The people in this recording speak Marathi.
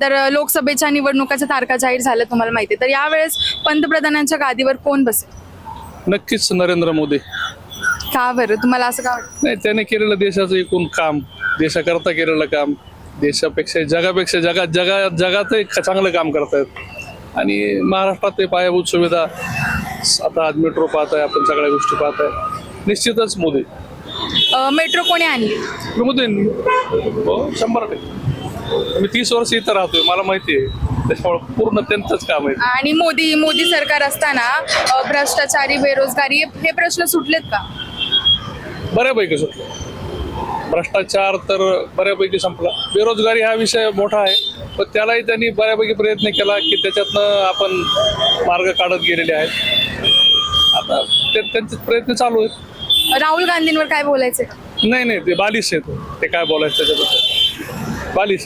तर लोकसभेच्या निवडणुकाच्या तारखा जाहीर झाल्या तुम्हाला माहिती आहे. तर यावेळेस पंतप्रधानांच्या गादीवर कोण बसेल? नक्कीच नरेंद्र मोदी. का बरं? तुम्हाला असं का वाटतं? नाही त्याने केलेलं देशाचं एकूण काम देशाकरता केलेलं काम देशापेक्षा जगापेक्षा जगात जगा जगातही चांगलं काम करतायत. आणि महाराष्ट्रात ते पायाभूत सुविधा आता आज मेट्रो पाहत आहे आपण सगळ्या गोष्टी पाहत आहे निश्चितच मोदी. मेट्रो कोणी आणली? मोदींनी. हो शंभर टक्के. मी तीस वर्ष इथं राहतोय मला माहिती आहे. त्याच्यामुळे पूर्ण त्यांचंच काम आहे. आणि मोदी मोदी सरकार असताना अ, भ्रष्टाचारी बेरोजगारी हे प्रश्न सुटलेत का? बऱ्यापैकी सुटलं. भ्रष्टाचार तर बऱ्यापैकी संपला. बेरोजगारी हा विषय मोठा आहे पण त्यालाही त्यांनी बऱ्यापैकी प्रयत्न केला की त्याच्यातनं आपण मार्ग काढत गेलेले आहेत. आता ते त्यांचे प्रयत्न चालू आहेत. राहुल गांधींवर काय बोलायचं नाही नाही ते बालिश आहे तो ते काय बोलायचं त्याच्याबद्दल? Vale,